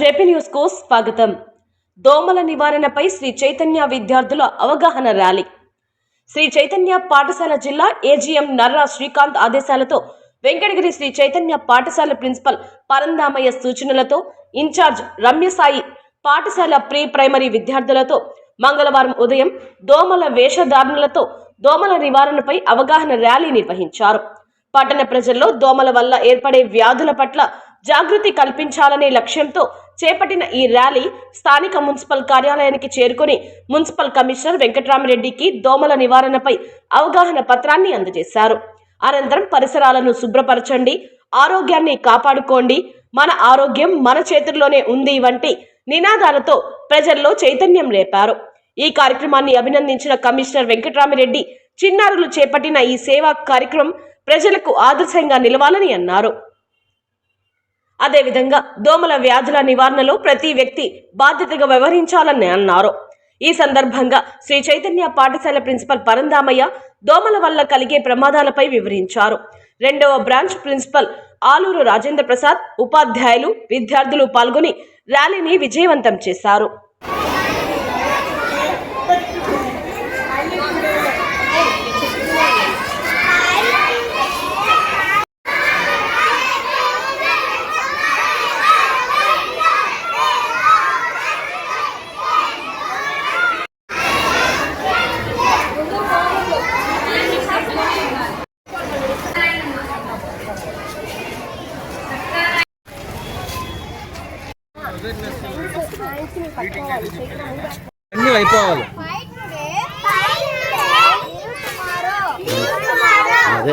JP న్యూస్కు స్వాగతం. దోమల నివారణపై శ్రీ చైతన్య విద్యార్థుల అవగాహన ర్యాలీ. శ్రీ చైతన్య పాఠశాల జిల్లా ఏజీఎం నర్రా శ్రీకాంత్ ఆదేశాలతో వెంకటగిరి శ్రీ చైతన్య పాఠశాల ప్రిన్సిపల్ పరందామయ్య సూచనలతో ఇన్ఛార్జ్ రమ్యసాయి పాఠశాల ప్రీ ప్రైమరీ విద్యార్థులతో మంగళవారం ఉదయం దోమల వేషధారణలతో దోమల నివారణపై అవగాహన ర్యాలీ నిర్వహించారు. పట్టణ ప్రజల్లో దోమల వల్ల ఏర్పడే వ్యాధుల పట్ల జాగృతి కల్పించాలనే లక్ష్యంతో చేపట్టిన ఈ ర్యాలీ స్థానిక మున్సిపల్ కార్యాలయానికి చేరుకుని మున్సిపల్ కమిషనర్ వెంకట్రామరెడ్డికి దోమల నివారణపై అవగాహన పత్రాన్ని అందజేశారు. అనంతరం పరిసరాలను శుభ్రపరచండి ఆరోగ్యాన్ని కాపాడుకోండి మన ఆరోగ్యం మన చేతుల్లోనే ఉంది వంటి నినాదాలతో ప్రజల్లో చైతన్యం రేపారు. ఈ కార్యక్రమాన్ని అభినందించిన కమిషనర్ వెంకట్రామిరెడ్డి చిన్నారులు చేపట్టిన ఈ సేవా కార్యక్రమం ప్రజలకు ఆదర్శంగా నిలవాలని అన్నారు. అదేవిధంగా దోమల వ్యాధుల నివారణలో ప్రతి వ్యక్తి బాధ్యతగా వ్యవహరించాలని అన్నారు. ఈ సందర్భంగా శ్రీ చైతన్య పాఠశాల ప్రిన్సిపల్ పరందామయ్య దోమల వల్ల కలిగే ప్రమాదాలపై వివరించారు. రెండవ బ్రాంచ్ ప్రిన్సిపల్ ఆలూరు రాజేంద్ర ప్రసాద్ ఉపాధ్యాయులు విద్యార్థులు పాల్గొని ర్యాలీని విజయవంతం చేశారు. അത്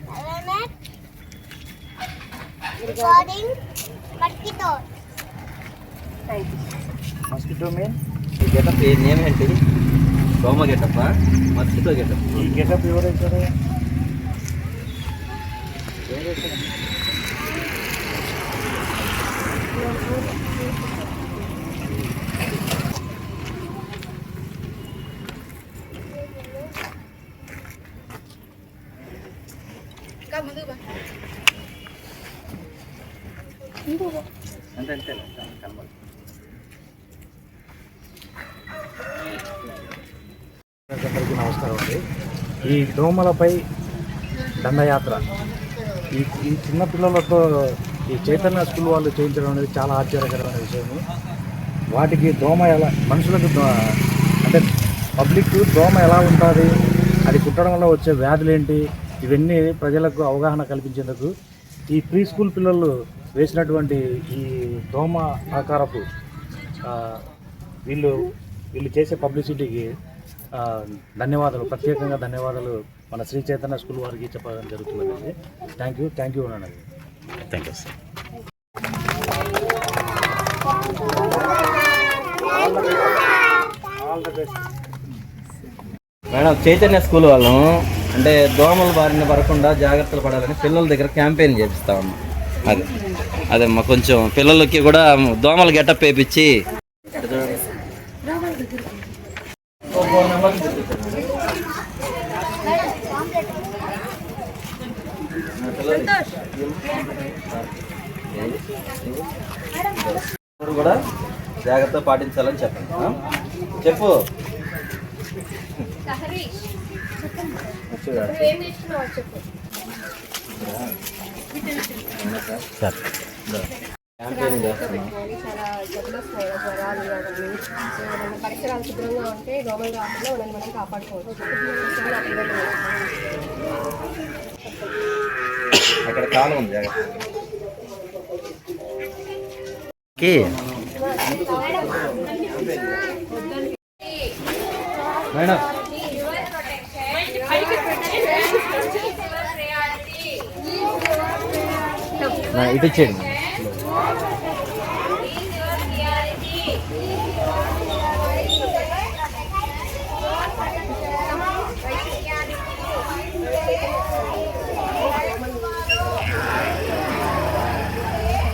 mosquito. మస్కిటో మీన్ ఈ గెటప్ ఏ నేమ్ ఏంటి? దోమ గెటప్ మస్కిటో గెటప్ ఈ గెటప్ ఎవరు వేశారు? కనబడు అందరికీ నమస్కారం అండి. ఈ దోమలపై దండయాత్ర ఈ ఈ చిన్నపిల్లలతో ఈ చైతన్య స్కూల్ వాళ్ళు చేయించడం అనేది చాలా ఆశ్చర్యకరమైన విషయము. వాటికి దోమ ఎలా మనుషులకు అంటే పబ్లిక్ దోమ ఎలా ఉంటుంది అది కుట్టడం వల్ల వచ్చే వ్యాధులు ఏంటి ఇవన్నీ ప్రజలకు అవగాహన కల్పించేందుకు ఈ ప్రీ స్కూల్ పిల్లలు వేసినటువంటి ఈ దోమ ఆకారపు వీళ్ళు వీళ్ళు చేసే పబ్లిసిటీకి ఆ, ధన్యవాదాలు ప్రత్యేకంగా ధన్యవాదాలు మన శ్రీ చైతన్య స్కూల్ వారికి చెప్పడం జరుగుతున్నదండి థ్యాంక్ యూ థ్యాంక్ యూ అనండి thank you sir madam Chaitanya school వాళ్ళం అంటే దోమల బారిన పడకుండా జాగ్రత్తలు పడాలని పిల్లల దగ్గర క్యాంపెయిన్ చేపిస్తా ఉన్నాం. అదే అదే మా కొంచెం పిల్లలకి కూడా దోమల గెటప్ వేపించి అందరూ కూడా జాగ్రత్త పాటించాలని చెప్పండి. ఆ? చెప్పు. సార్ క్యాంపెయిన్ చేస్తున్నాం చాలా జబ్బులు జ్వరాలు అవన్నీ సో మన పరిసరాలు శుభ్రంగా ఉంటే దోమలు రాకుండా మనం కాపాడుకోవచ్చు సో నా పిల్లలు అక్కడ కాలం ఉంది జాగ్రత్త ఓకే మేడం నా ఇటు ఇచ్చేయండి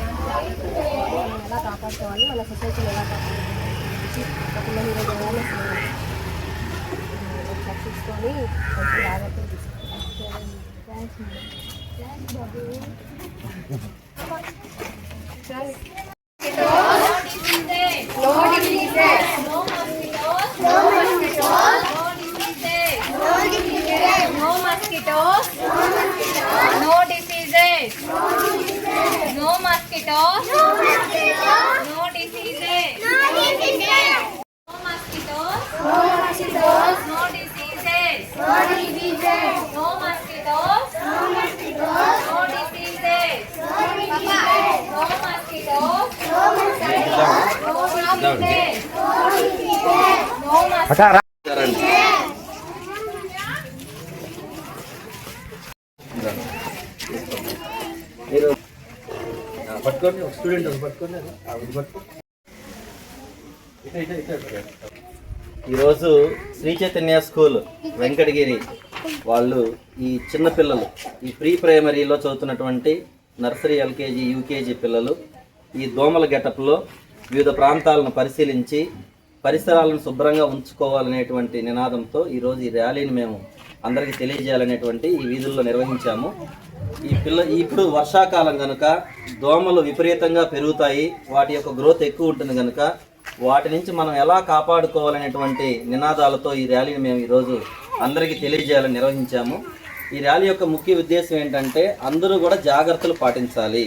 మనం ఎలా కాపాడుకోవాలి మన సొసైటీని ఎలా కాపాడుకోవాలి ఒక పిల్లలు ఈరోజు అవేర్నెస్ రక్షించుకొని కొంచెం జాగ్రత్తలు తీసుకోవాలి No mosquitoes. No mosquitoes. No mosquitoes. No mosquitoes. No mosquitoes. No mosquitoes. No diseases, no mosquitoes. No మీరు పట్టుకోండి ఒక స్టూడెంట్ పట్టుకోండి ఈరోజు శ్రీ చైతన్య స్కూల్ వెంకటగిరి వాళ్ళు ఈ చిన్న పిల్లలు ఈ ప్రీ ప్రైమరీలో చదువుతున్నటువంటి నర్సరీ ఎల్కేజీ యూకేజీ పిల్లలు ఈ దోమల గెటప్లో వివిధ ప్రాంతాలను పరిశీలించి పరిసరాలను శుభ్రంగా ఉంచుకోవాలనేటువంటి నినాదంతో ఈరోజు ఈ ర్యాలీని మేము అందరికీ తెలియజేయాలనేటువంటి ఈ వీధుల్లో నిర్వహించాము. ఈ పిల్ల ఇప్పుడు వర్షాకాలం కనుక దోమలు విపరీతంగా పెరుగుతాయి వాటి యొక్క గ్రోత్ ఎక్కువ ఉంటుంది కనుక వాటి నుంచి మనం ఎలా కాపాడుకోవాలనేటువంటి నినాదాలతో ఈ ర్యాలీని మేము ఈరోజు అందరికీ తెలియజేయాలని నిర్వహించాము. ఈ ర్యాలీ యొక్క ముఖ్య ఉద్దేశం ఏంటంటే అందరూ కూడా జాగ్రత్తలు పాటించాలి.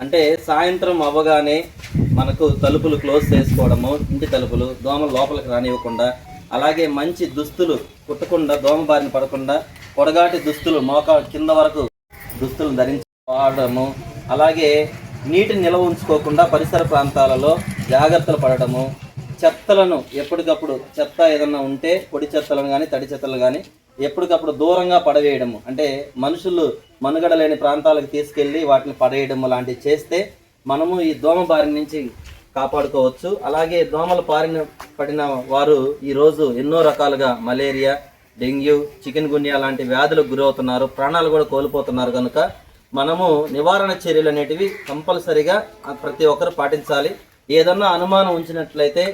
అంటే సాయంత్రం అవ్వగానే మనకు తలుపులు క్లోజ్ చేసుకోవడము ఇంటి తలుపులు దోమలు లోపలికి రానివ్వకుండా అలాగే మంచి దుస్తులు కుట్టకుండా దోమ బారిన పడకుండా పొడగాటి దుస్తులు మోకా కింద వరకు దుస్తులు ధరించి వాడడము అలాగే నీటిని నిల్వ ఉంచుకోకుండా పరిసర ప్రాంతాలలో జాగ్రత్తలు పడటము చెత్తలను ఎప్పటికప్పుడు చెత్త ఏదన్నా ఉంటే పొడి చెత్తలను కానీ తడి చెత్తలు కానీ ఎప్పటికప్పుడు దూరంగా పడవేయడము. అంటే మనుషులు మనుగడ లేని ప్రాంతాలకు తీసుకెళ్ళి వాటిని పడేయడం లాంటివి చేస్తే మనము ఈ దోమ బారి నుంచి కాపాడుకోవచ్చు. అలాగే దోమలు బారిన పడిన వారు ఈరోజు ఎన్నో రకాలుగా మలేరియా డెంగ్యూ చికెన్ గున్యా లాంటి వ్యాధులకు గురవుతున్నారు. ప్రాణాలు కూడా కోల్పోతున్నారు కనుక మనము నివారణ చర్యలు అనేటివి కంపల్సరిగా ప్రతి ఒక్కరు పాటించాలి. ఏదన్నా అనుమానం ఉంచినట్లయితే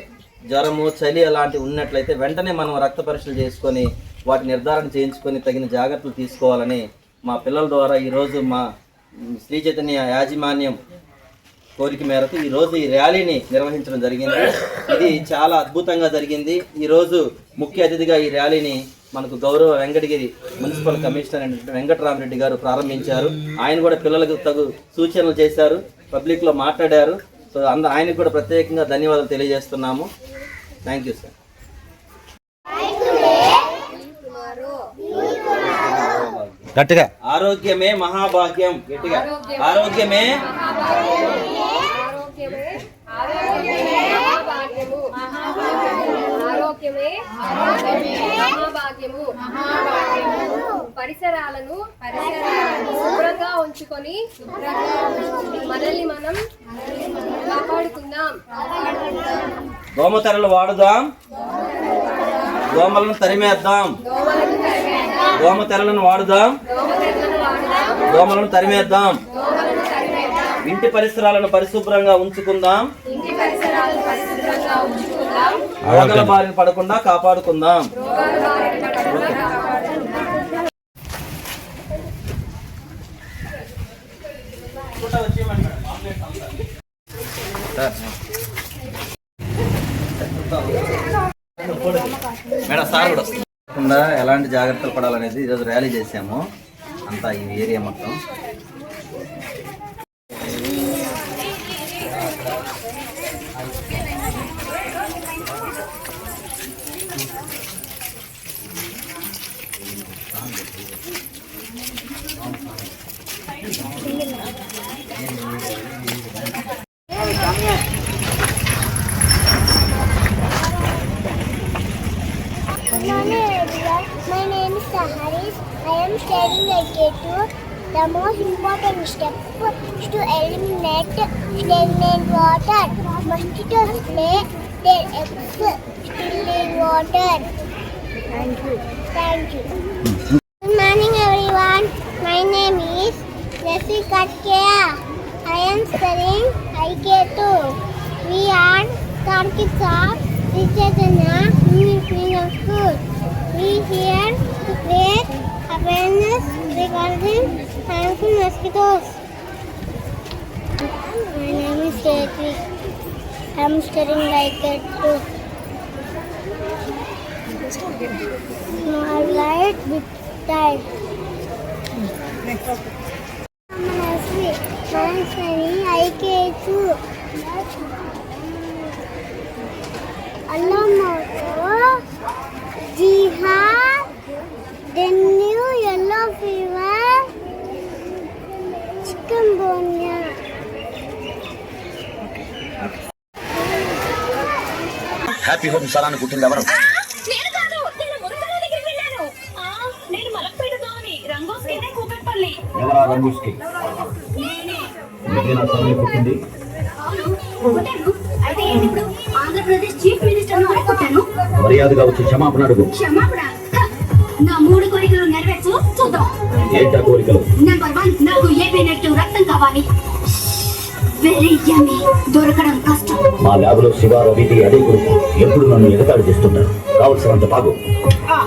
జ్వరము చలి అలాంటివి ఉన్నట్లయితే వెంటనే మనం రక్త పరీక్షలు చేసుకొని వాటి నిర్ధారణ చేయించుకొని తగిన జాగ్రత్తలు తీసుకోవాలని మా పిల్లల ద్వారా ఈరోజు మా శ్రీ చైతన్య యాజమాన్యం కోరిక మేరకు ఈ రోజు ఈ ర్యాలీని నిర్వహించడం జరిగింది. ఇది చాలా అద్భుతంగా జరిగింది. ఈరోజు ముఖ్య అతిథిగా ఈ ర్యాలీని మనకు గౌరవ వెంకటగిరి మున్సిపల్ కమిషనర్ వెంకటరామరెడ్డి గారు ప్రారంభించారు. ఆయన కూడా పిల్లలకు తగు సూచనలు చేశారు. పబ్లిక్లో మాట్లాడారు. సో అంద ఆయనకు కూడా ప్రత్యేకంగా ధన్యవాదాలు తెలియజేస్తున్నాము. Thank you sir. గట్టిగా. ఆరోగ్యమే మహాభాగ్యం గట్టిగా. ఆరోగ్యమే ఆరోగ్యమే మహాభాగ్యము ఆరోగ్యమే మహాభాగ్యము పరిసరాలను పరిసరాలను శుభ్రంగా ఉంచుకొని మనల్ని మనం కాపాడుకుందాం. దోమతెరలు వాడుదాం. దోమలను తరిమేద్దాం. దోమతెరలను వాడుదాం. దోమలను తరిమేద్దాం. ఇంటి పరిసరాలను పరిశుభ్రంగా ఉంచుకుందాం. రోగాల బారిన పడకుండా కాపాడుకుందాం. బారిన పడకుండా కాపాడుకుందాం మేడం సార్ కూడా కాకుండా ఎలాంటి జాగ్రత్తలు పడాలనేది ఈరోజు ర్యాలీ చేసాము అంతా ఈ ఏరియా మొత్తం. Am staring like a two. The most important step is to eliminate stagnant water. Mosquitoes lay their eggs still in water. Thank you. Thank you. Good morning, everyone. My name is Jessica Kea. I am studying IK2. We are Karkits of Vichadana Unification School. We to create awareness regarding harmful mosquitoes. My name is Jayatri. I'm studying like it too. No, I lied with time. Hmm. నేను మలక్పేట దోని రంగోస్కేనే కూపెట్పల్లి ఎవరా రంగూస్కి? మీకేనా పుట్టింది? Andhra Pradesh chief minister అని మర్యాదగా వచ్చి క్షమాపణ అడుగు. క్షమాపణ? నా మూడు కోరికలు నెరవేర్చు చూద్దాం. ఏంటా కోరికలు? నెంబర్ వన్ నాకు ఏబీ నెగిటివ్ రక్తం కావాలి. వెరీ యమ్మీ దొరకడం కష్టం. మా ల్యాబ్లో శివ రవికి అదే గురించి ఎప్పుడు నన్ను ఎగతాళి చేస్తుంటారు? కావలసినంత ఆ,